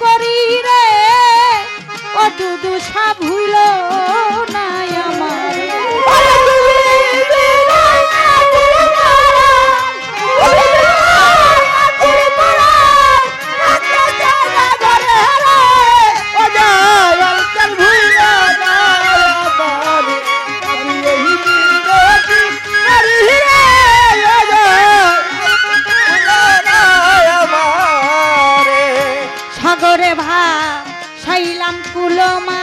করি রে? ও দুদু সাভুলো ওরে ভা সাইলাম কুলমা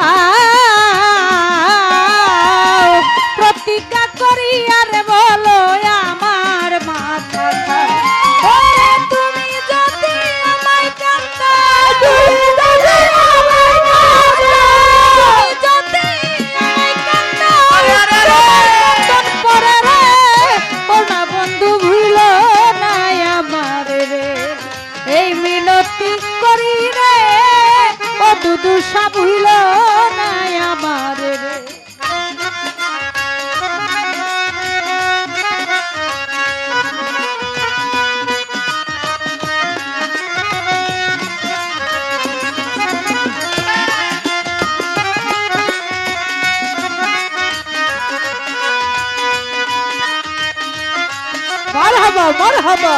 哎。মরহাবা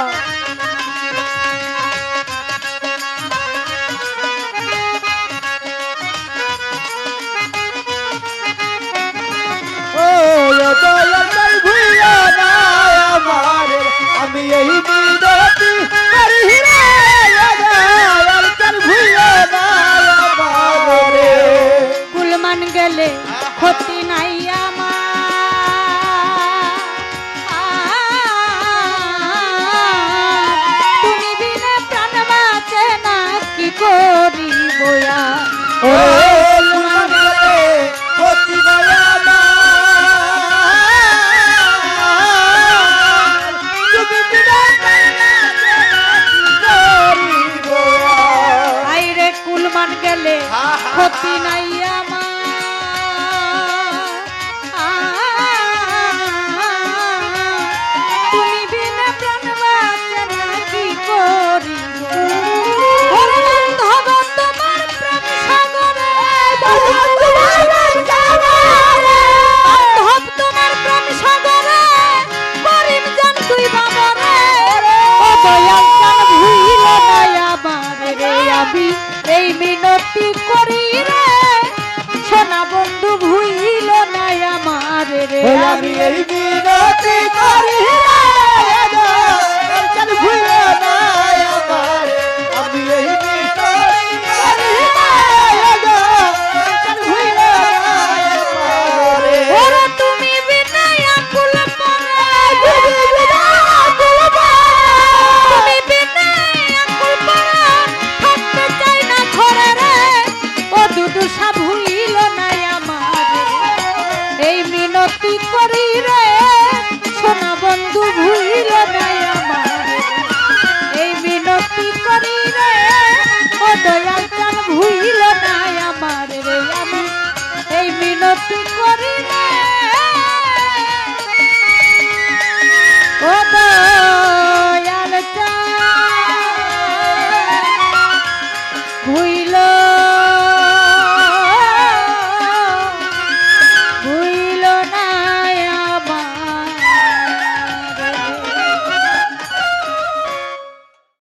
গোয়া কি করি রে সোনা বন্ধু ভুল